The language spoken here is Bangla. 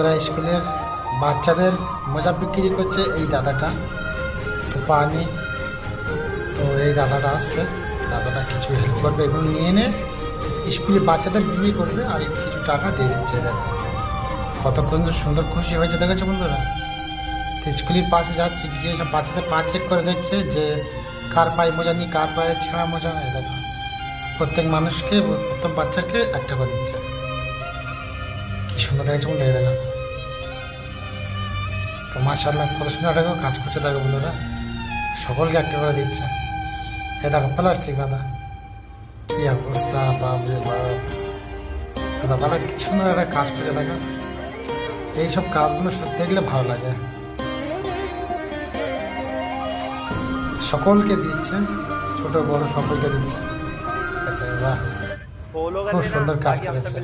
বন্ধুরা স্কুলের বাচ্চাদের মজা বিক্রি করছে এই দাদাটা। তো পানি। তো এই দাদাটা আসছে। দাদাটা কিছু হেল্প করবে এবং নিয়ে নে। স্কুলে বাচ্চাদের বিক্রি করবে আর কিছু টাকা দিয়ে দিচ্ছে কতক্ষণ সুন্দর খুশি হয়েছে দেখেছ বন্ধুরা? স্কুলের পাশে যাচ্ছে, গিয়ে সব বাচ্চাদের পা চেক করে দেখছে যে কার পায়ে মোজা নেই, কার পায়ে ছেঁড়া মোজা এই দেখো। প্রত্যেক মানুষকে, প্রত্যেক বাচ্চাকে একটা করে দিচ্ছে। কি সুন্দর দেখেছে বন্ধু দেখো। তো মাশাল্লাহ কত সুন্দর একটা কাজ করছে দেখো বন্ধুরা। সকলকে একটা করে দিচ্ছে। এ দেখো প্লাস্টিক বাঁধা। কি অবস্থা বাপরে বাপ। দাদারা কি সুন্দর একটা কাজ করে দেখো। এইসব কাজগুলো দেখলে ভালো লাগে। সকলকে দিচ্ছে ছোট বড় সকলকে দিচ্ছে। আচ্ছা, খুব সুন্দর কাজ করেছে।